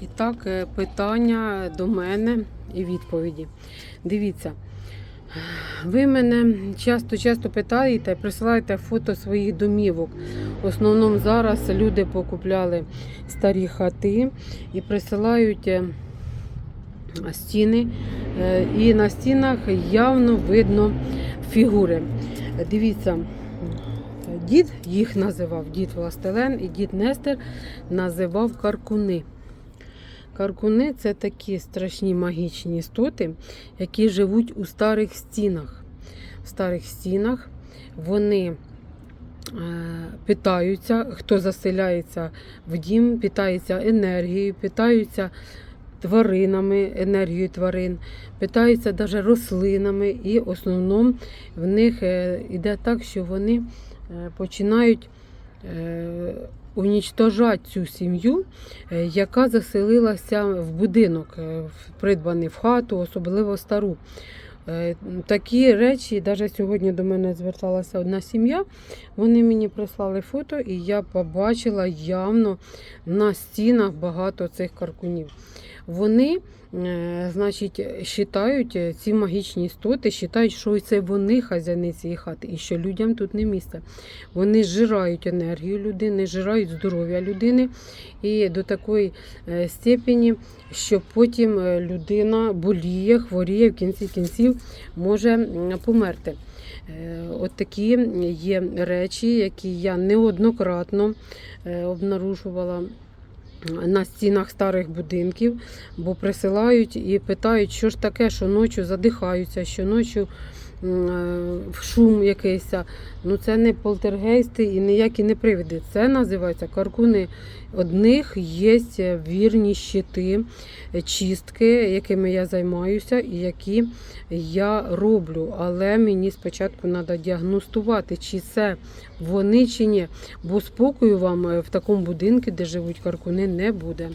І так, е, питання до мене і відповіді. Дивіться, ви мене часто-часто питаєте, присилаєте фото своїх домівок. В основному зараз люди покупляли старі хати і присилають е, стіни. Е, І на стінах явно видно фігури. Дивіться, дід їх називав, дід Властелен і дід Нестер називав каркуни. Каркуни це такі страшні магічні істоти, які живуть у старих стінах. В старих стінах вони е, питаються, хто заселяється в дім, питається енергією, питаються тваринами, енергією тварин, питаються навіть рослинами, і в основному в них йде так, що вони е, починають е, унічтожати цю сім'ю, е, яка заселилася в будинок, е, придбаний в хату, особливо стару. Е, Такі речі, навіть сьогодні до мене зверталася одна сім'я. Вони мені прислали фото, і я побачила явно на стінах багато цих каркунів. Вони, е, значить, вважають е, ці магічні істоти, вважають, що це вони хазяїни цієї хати, і що людям тут не місце. Вони зжирають енергію людини, зжирають здоров'я людини і до такої е, степені, що потім людина боліє, хворіє, в кінці кінців може померти. От такі є речі, які я неоднократно обнаружувала на стінах старих будинків, бо присилають і питають, що ж таке, що ночі задихаються, що ночі шум якийсь. Ну це не полтергейсти і ніякі не привиди. Це називається каркуни. Одних є вірні щити, е, чистки, якими я займаюся і які я роблю. Але мені спочатку треба діагностувати, чи це вони, чи ні. Бо спокою вам е, в такому будинку, де живуть каркуни, не буде.